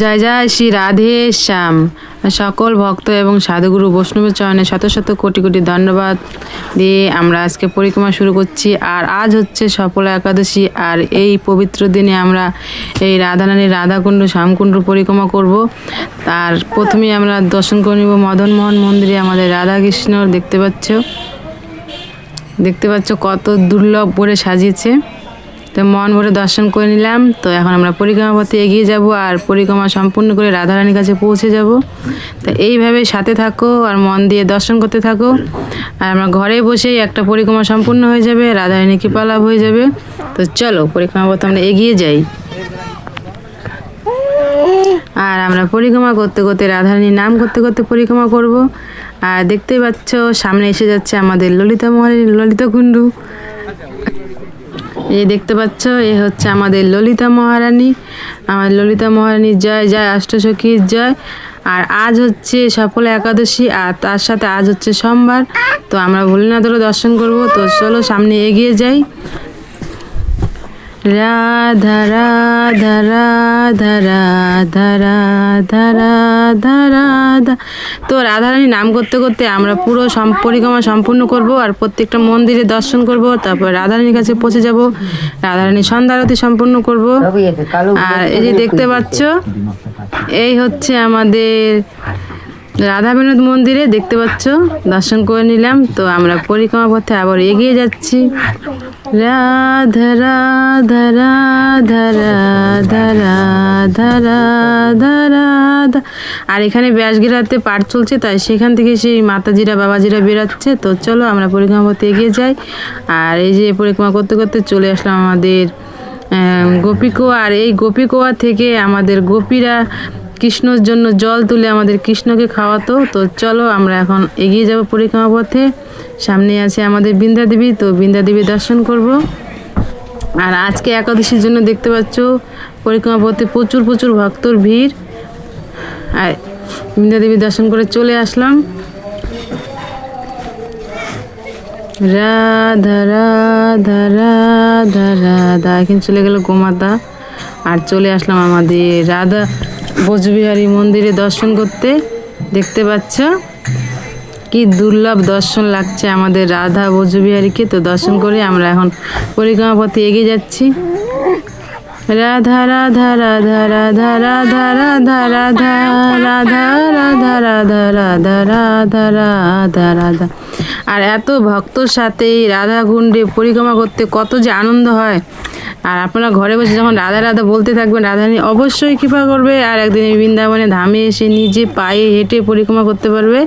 জয় জয় শ্রী রাধে শ্যাম। সকল ভক্ত এবং সাধুগুরু বৈষ্ণবের চরণে শত শত কোটি কোটি ধন্যবাদ দিয়ে আমরা আজকে পরিক্রমা শুরু করছি। আর আজ হচ্ছে সফলা একাদশী। আর এই পবিত্র দিনে আমরা এই রাধারানী রাধাকুণ্ড, শ্যামকুণ্ড পরিক্রমা করব। তার প্রথমেই আমরা দর্শন করে নিব মদনমোহন মন্দিরে আমাদের রাধা কৃষ্ণর দেখতে পাচ্ছ? দেখতে পাচ্ছ কত দুর্লভ করে সাজিয়েছে। তো মন ভরে দর্শন করে নিলাম। তো এখন আমরা পরিক্রমা পথে এগিয়ে যাব আর পরিক্রমা সম্পূর্ণ করে রাধারানীর কাছে পৌঁছে যাব। তো এইভাবে সাথে থাকো আর মন দিয়ে দর্শন করতে থাকো। আর আমরা ঘরে বসেই একটা পরিক্রমা সম্পূর্ণ হয়ে যাবে রাধারানী কৃপা লাভ হয়ে যাবে। তো চলো পরিক্রমা পথে আমরা এগিয়ে যাই। আর আমরা পরিক্রমা করতে করতে রাধারানীর নাম করতে করতে পরিক্রমা করব। আর দেখতেই পাচ্ছ, সামনে এসে যাচ্ছে আমাদের ললিতা মহারানী, ললিতা কুণ্ডু। এই দেখতে পাচ্ছ, এ হচ্ছে আমাদের ললিতা মহারানী। আমার ললিতা মহারানীর জয় জয় অষ্টসখীর জয়। আর আজ হচ্ছে সফল একাদশী, আর তার সাথে আজ হচ্ছে সোমবার। তো আমরা ভোলেনাথেরও দর্শন করব। তো চলো সামনে এগিয়ে যাই। রাধা রাধা রাধা রাধা রাধা রাধা রাধা তো রাধারানী নাম করতে করতে আমরা পুরো পরিক্রমা সম্পূর্ণ করব আর প্রত্যেকটা মন্দিরে দর্শন করব তারপর রাধারানীর কাছে পৌঁছে যাব রাধারানী সন্ধ্যা আরতি সম্পূর্ণ করব আর এই যে দেখতে পাচ্ছ এই হচ্ছে আমাদের রাধা বিনোদ মন্দিরে দেখতে পাচ্ছ দর্শন করে নিলাম তো আমরা পরিক্রমা পথে আবার এগিয়ে যাচ্ছি রাধা রাধা রাধা রাধা রাধা রাধা রাধা। আর এখানে ব্যাসগিরাতে পাঠ চলছে, তাই সেখান থেকে সেই মাতাজিরা, বাবাজিরা বেরাচ্ছে। তো চলো আমরা পরিক্রমা করতে এগিয়ে যাই। আর এই যে পরিক্রমা করতে করতে চলে আসলাম আমাদের গোপীকুয়া। আর এই গোপীকুয়া থেকে আমাদের গোপীরা কৃষ্ণর জন্য জল তুলে আমাদের কৃষ্ণকে খাওয়াতো। তো চলো আমরা এখন এগিয়ে যাব পরিক্রমা পথে। সামনে আছে আমাদের বৃন্দা দেবী, তো বৃন্দা দেবী দর্শন করব। আর আজকে একাদশীর জন্য দেখতে পাচ্ছ, পরিক্রমা পথে প্রচুর প্রচুর ভক্তর ভিড়। আর বৃন্দা দেবী দর্শন করে চলে আসলাম। রাধা রাধা রাধা রাধা, এখানে চলে গেল গোমাতা। আর চলে আসলাম আমাদের রাধা বজবিহারী মন্দিরে দর্শন করতে দেখতে পাচ্ছ কি দুর্লভ দর্শন লাগছে আমাদের রাধা বজবিহারীকে তো দর্শন করে আমরা এখন পরিক্রমা পথে এগিয়ে যাচ্ছি রাধা রাধা রাধা রাধা রাধা রাধা রাধা রাধা রাধা রাধা রাধা রাধা রাধা রাধা আর এত ভক্তর সাথে রাধা কুণ্ডে পরিক্রমা করতে কত যে আনন্দ হয় আর আপনারা ঘরে বসে যখন রাধা রাধা বলতে থাকবেন, রাধারানী অবশ্যই কৃপা করবে আর একদিন বৃন্দাবনে ধামে এসে নিজে পায়ে হেঁটে পরিক্রমা করতে পারবে।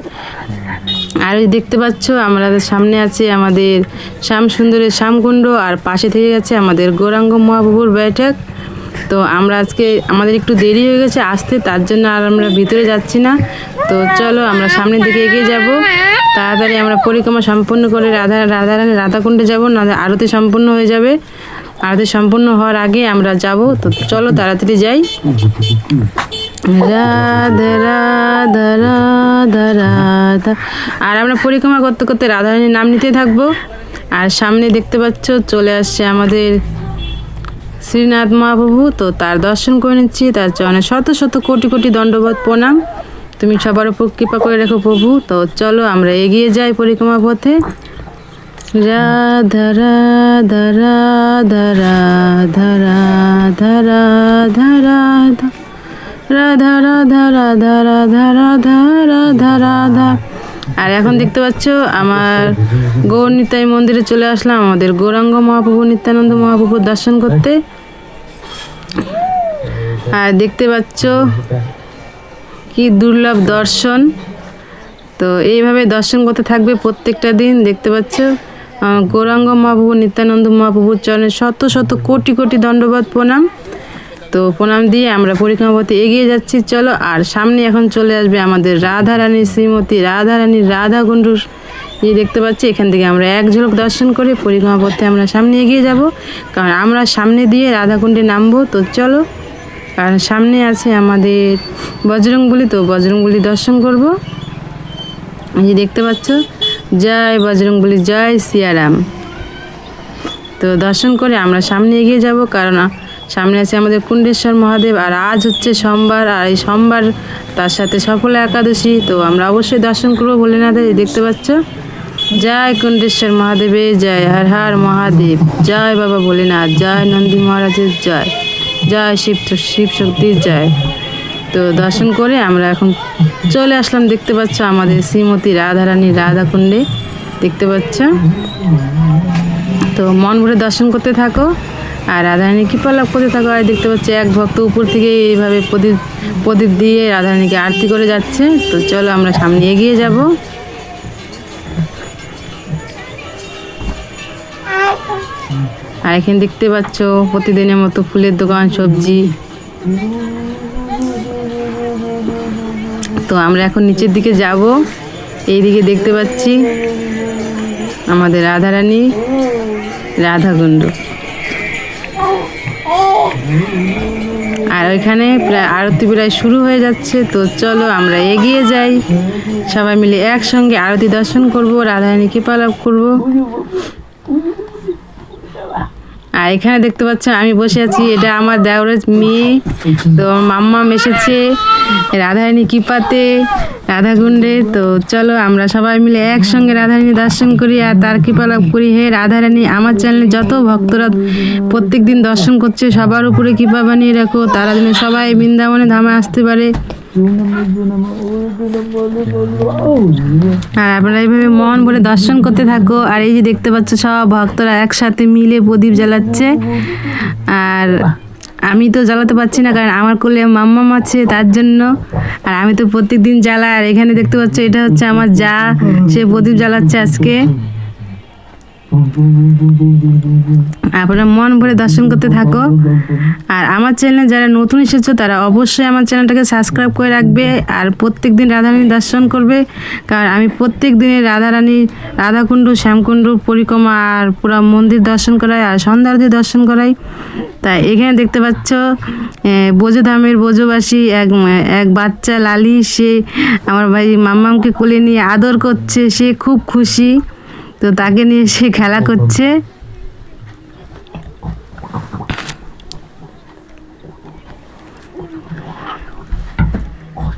আর এই দেখতে পাচ্ছ, আমাদের সামনে আছে আমাদের শ্যাম সুন্দরের শ্যামকুণ্ড আর পাশে থেকে গেছে আমাদের গৌরাঙ্গ মহাপ্রভুর বৈঠক তো আমরা আজকে, আমাদের একটু দেরি হয়ে গেছে আসতে, তার জন্য আর আমরা ভিতরে যাচ্ছি না। তো চলো আমরা সামনের দিকে এগিয়ে যাব। তাড়াতাড়ি আমরা পরিক্রমা সম্পূর্ণ করে রাধা রাধারানী রাধাকুণ্ডে যাব না আরতি সম্পূর্ণ হয়ে যাবে। আরতি সম্পূর্ণ হওয়ার আগে আমরা যাব। তো চলো তাড়াতাড়ি যাই। রাধা রাধা রাধা রাধা। আর আমরা পরিক্রমা করতে করতে রাধারানীর নাম নিতে থাকব। আর সামনে দেখতে পাচ্ছ, চলে আসছে আমাদের শ্রীনাথ মহাপ্রভু। তো তার দর্শন করে নিচ্ছি, তার চরণে শত শত কোটি কোটি দণ্ডবোধ প্রণাম। তুমি সবার উপর কৃপা করে রেখো প্রভু তো চলো আমরা এগিয়ে যাই পরিক্রমা পথে রাধা রাধা রাধা রাধা রাধা রাধা রাধা রাধা রাধা রাধা রাধা রাধা রাধা রাধা আর এখন দেখতে পাচ্ছ আমার গৌর নিতাই মন্দিরে চলে আসলাম আমাদের গৌরাঙ্গ মহাপ্রভু নিত্যানন্দ মহাপ্রভুর দর্শন করতে আর দেখতে পাচ্ছ কি দুর্লভ দর্শন? তো এইভাবে দর্শন করতে থাকবে প্রত্যেকটা দিন, দেখতে পাচ্ছ? গৌরাঙ্গ মহাপ্রভু, নিত্যানন্দ মহাপ্রভুর চরণে শত শত কোটি কোটি দণ্ডবাদ প্রণাম। তো প্রণাম দিয়ে আমরা পরিক্রমা পথে এগিয়ে যাচ্ছি, চলো। আর সামনে এখন চলে আসবে আমাদের রাধা রানী শ্রীমতী রাধা রানীর রাধা কুণ্ডুর এই দেখতে পাচ্ছি, এখান থেকে আমরা এক ঝলক দর্শন করে পরিক্রমা পথে আমরা সামনে এগিয়ে যাব। কারণ আমরা সামনে দিয়ে রাধাকুণ্ডে নামবো, তো চলো। কারণ সামনে আছে আমাদের বজরংবলী তো বজরংবলী দর্শন করব। এই যে দেখতে পাচ্ছ, জয় বজরংবলী জয় সিয়ারাম। তো দর্শন করে আমরা সামনে এগিয়ে যাব, কারণ সামনে আছে আমাদের কুণ্ডেশ্বর মহাদেব, আর আজ হচ্ছে সোমবার, আর এই সোমবার তার সাথে সফলা একাদশী, তো আমরা অবশ্যই দর্শন করব ভোলেনাথের দেখতে পাচ্ছ। জয় কুণ্ডেশ্বর মহাদেবের জয় হর হর মহাদেব, জয় বাবা ভোলেনাথ, জয় নন্দী মহারাজের জয়। জয় শিব শিব শক্তি জয় তো দর্শন করে আমরা এখন চলে আসলাম, দেখতে পাচ্ছ আমাদের শ্রীমতী রাধারানী রাধাকুণ্ডে। দেখতে পাচ্ছ? তো মন ভরে দর্শন করতে থাকো। আর রাধারানী কৃপা লাভ করতে থাকো। আর দেখতে পাচ্ছি, এক ভক্ত উপর থেকে এইভাবে প্রদীপ প্রদীপ দিয়ে রাধারানীকে আরতি করে যাচ্ছে। তো চলো আমরা সামনে এগিয়ে যাব। এখানে দেখতে পাচ্ছ প্রতিদিনের মতো ফুলের দোকান, সবজি। তো আমরা এখন নিচের দিকে যাব। এইদিকে দেখতে পাচ্ছি আমাদের রাধারানী রাধাকুণ্ড আর ওইখানে প্রায় আরতি প্রায় শুরু হয়ে যাচ্ছে। তো চলো আমরা এগিয়ে যাই। সবাই মিলে একসঙ্গে আরতি দর্শন করব রাধারানী কৃপা লাভ করব। আর এখানে দেখতে পাচ্ছ আমি বসে আছি, এটা আমার দেওরের মেয়ে, তো মাম্মা এসেছে রাধারানী কৃপাতে, রাধাকুণ্ডে, তো চলো আমরা সবাই মিলে একসঙ্গে রাধারানী দর্শন করি আর তার কৃপা লাভ করি। হে রাধারানী, আমার চ্যানেলে যত ভক্তরা প্রত্যেক দিন দর্শন করছে, সবার উপরে কৃপা বানিয়ে রাখো, তারা যেন সবাই বৃন্দাবনে ধামে আসতে পারে। আর আপনারা এইভাবে মন বলে দর্শন করতে থাকো। আর এই যে দেখতে পাচ্ছ, সব ভক্তরা একসাথে মিলে প্রদীপ জ্বালাচ্ছে। আর আমি তো জ্বালাতে পারছি না, কারণ আমার কোলে মাম্মাম আছে তার জন্য। আর আমি তো প্রত্যেক দিন জ্বালাই, আর এখানে দেখতে পাচ্ছ, এটা হচ্ছে আমার যা, সে প্রদীপ জ্বালাচ্ছে আজকে। আপনারা মন ভরে দর্শন করতে থাকো। আর আমার চ্যানেলে যারা নতুন এসেছ, তারা অবশ্যই আমার চ্যানেলটাকে সাবস্ক্রাইব করে রাখবে। আর প্রত্যেক দিন রাধারানী দর্শন করবে। কারণ আমি প্রত্যেক দিনে রাধারানী, রাধাকুণ্ড, শ্যামকুণ্ড, পরিক্রমা আর পুরো মন্দির দর্শন করাই আর সন্ধ্যারতি দর্শন করাই। তাই এখানে দেখতে পাচ্ছ বোঝোধামের বোঝোবাসী এক এক বাচ্চা লালি, সে আমার ভাই মাম্মামকে কোলে নিয়ে আদর করছে, সে খুব খুশি। তো তাকে নিয়ে সে খেলা করছে।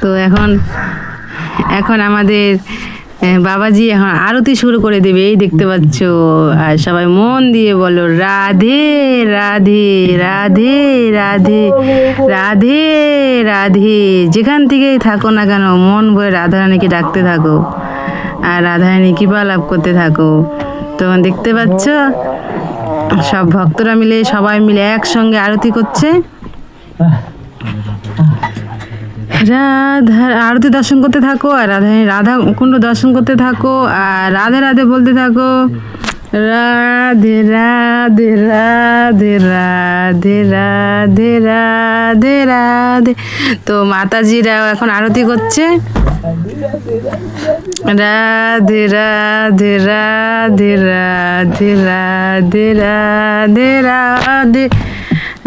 তো এখন এখন আমাদের বাবাজি এখন আরতি শুরু করে দেবে এই দেখতে পাচ্ছ। আর সবাই মন দিয়ে বলো রাধে রাধে রাধে রাধে রাধে রাধে। যেখান থেকেই থাকো না কেন মন বয়ে রাধারানীকে ডাকতে থাকো। আর রাধারানী কৃপা লাভ করতে থাকো? তো দেখতে পাচ্ছ? সব ভক্তরা মিলে, সবাই মিলে একসঙ্গে আরতি করছে। রাধা, আরতি দর্শন করতে থাকো, আর রাধা রাধা কুণ্ড দর্শন করতে থাকো, আর রাধে রাধে বলতে থাকো। রাধে রাধে রাধে রাধে রাধে রাধে রাধে তো মাতাজিরা এখন আরতি করছে রাধে রাধে রাধে রাধে রাধে রাধে রাধে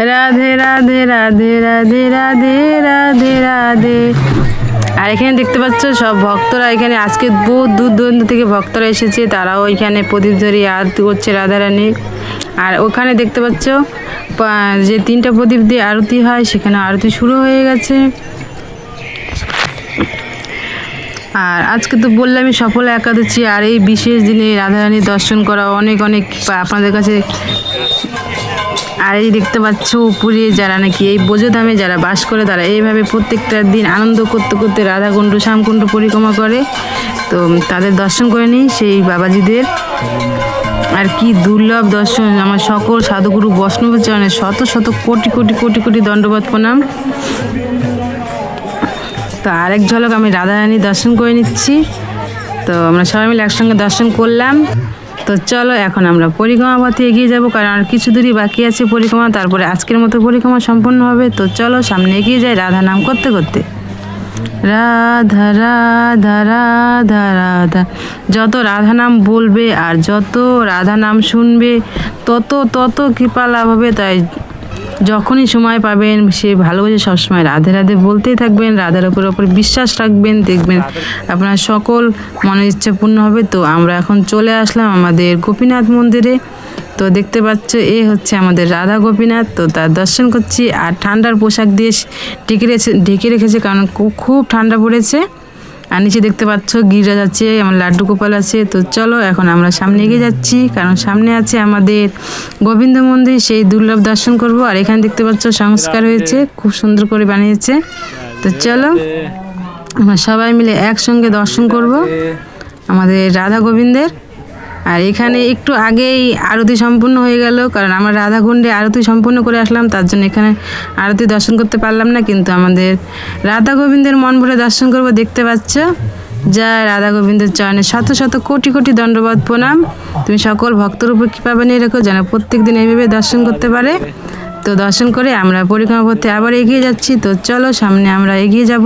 রাধে রাধে রাধে রাধে রাধে রাধে রাধে আর এখানে দেখতে পাচ্ছ সব ভক্তরা এখানে। আজকে বহু দূর দূরান্ত থেকে ভক্তরা এসেছে। তারাও এখানে প্রদীপ ধরিয়ে আরতি করছে রাধারানী। আর ওখানে দেখতে পাচ্ছ যে তিনটা প্রদীপ দিয়ে আরতি হয়, সেখানে আরতি শুরু হয়ে গেছে। আর আজকে তো বললামই সফল একাদশী আর এই বিশেষ দিনে রাধারানী দর্শন করা অনেক অনেক, আপনাদের কাছে আর এই দেখতে পাচ্ছ উপরে যারা নাকি এই বোঝোধামে যারা বাস করে, তারা এইভাবে প্রত্যেকটা দিন আনন্দ করতে করতে রাধাকুণ্ড, শ্যামকুণ্ড পরিক্রমা করে। তো তাদের দর্শন করে নিই সেই বাবাজিদের। আর কি দুর্লভ দর্শন, আমার সকল সাধুগুরু বৈষ্ণব চরণে শত শত কোটি কোটি কোটি কোটি দণ্ডবাদ প্রণাম। তো আরেক ঝলক আমি রাধারানী দর্শন করে নিচ্ছি। তো আমরা সবাই মিলে একসঙ্গে দর্শন করলাম। তো চলো এখন আমরা পরিক্রমা পথে এগিয়ে যাব, কারণ আর কিছু দূরই বাকি আছে পরিক্রমা, তারপরে আজকের মতো পরিক্রমা সম্পন্ন হবে। তো চলো সামনে এগিয়ে যাই রাধা নাম করতে করতে। রাধা রাধা রাধা রাধা, যত রাধা নাম বলবে আর যত রাধা নাম শুনবে, তত তত কৃপা লাভ হবে, তাই যখনই সময় পাবেন, সে ভালোবাসে সবসময় রাধে রাধে বলতেই থাকবেন, রাধার উপর ওপর বিশ্বাস রাখবেন, দেখবেন আপনার সকল মনের ইচ্ছা পূর্ণ হবে। তো আমরা এখন চলে আসলাম আমাদের গোপীনাথ মন্দিরে। তো দেখতে পাচ্ছ, এ হচ্ছে আমাদের রাধা গোপীনাথ। তো তার দর্শন করছি আর ঠান্ডার পোশাক দিয়ে ঢেকে রেখেছে ঢেকে রেখেছে কারণ খুব ঠান্ডা পড়েছে। আর নিচে দেখতে পাচ্ছ গিরাজ আছে আমার লাড্ডু গোপাল আছে। তো চলো এখন আমরা সামনে এগিয়ে যাচ্ছি, কারণ সামনে আছে আমাদের গোবিন্দ মন্দির, সেই দুর্লভ দর্শন করব। আর এখানে দেখতে পাচ্ছ সংস্কার হয়েছে, খুব সুন্দর করে বানিয়েছে। তো চলো, আমরা সবাই মিলে একসঙ্গে দর্শন করব। আমাদের রাধা গোবিন্দের। আর এখানে একটু আগেই আরতি সম্পূর্ণ হয়ে গেল, কারণ আমরা রাধাকুণ্ডে আরতি সম্পূর্ণ করে আসলাম, তার জন্য এখানে আরতি দর্শন করতে পারলাম না, কিন্তু আমাদের রাধা গোবিন্দের মন ভরে দর্শন করব, দেখতে পাচ্ছ? যা রাধা গোবিন্দের চরণে, শত শত কোটি কোটি দণ্ডবাদ প্রণাম। তুমি সকল ভক্তর উপর কৃপা বানিয়ে রেখো, যেন প্রত্যেক দিন এইভাবে দর্শন করতে পারে। তো দর্শন করে আমরা পরিক্রমা করতে আবার এগিয়ে যাচ্ছি, তো চলো সামনে আমরা এগিয়ে যাব।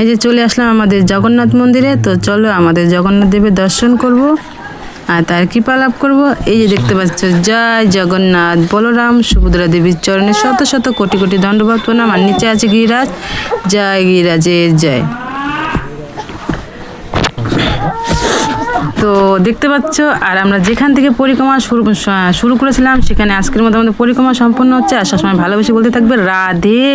এই যে চলে আসলাম আমাদের জগন্নাথ মন্দিরে, তো চলো আমাদের জগন্নাথ দেবের দর্শন করব আর তার কৃপা লাভ করব। এই যে দেখতে পাচ্ছ, জয় জগন্নাথ। বলরাম সুভদ্রা দেবীর চরণে শত শত কোটি কোটি দণ্ডবাদ, প্রণাম। আর নিচে আছে গিরিরাজ। জয় গিরিরাজের জয়। তো দেখতে পাচ্ছ, আর আমরা যেখান থেকে পরিক্রমা শুরু শুরু করেছিলাম, সেখানে আজকের মতো আমাদের পরিক্রমা সম্পন্ন হচ্ছে। আর সবসময় ভালোবেসে বলতে থাকবে, রাধে।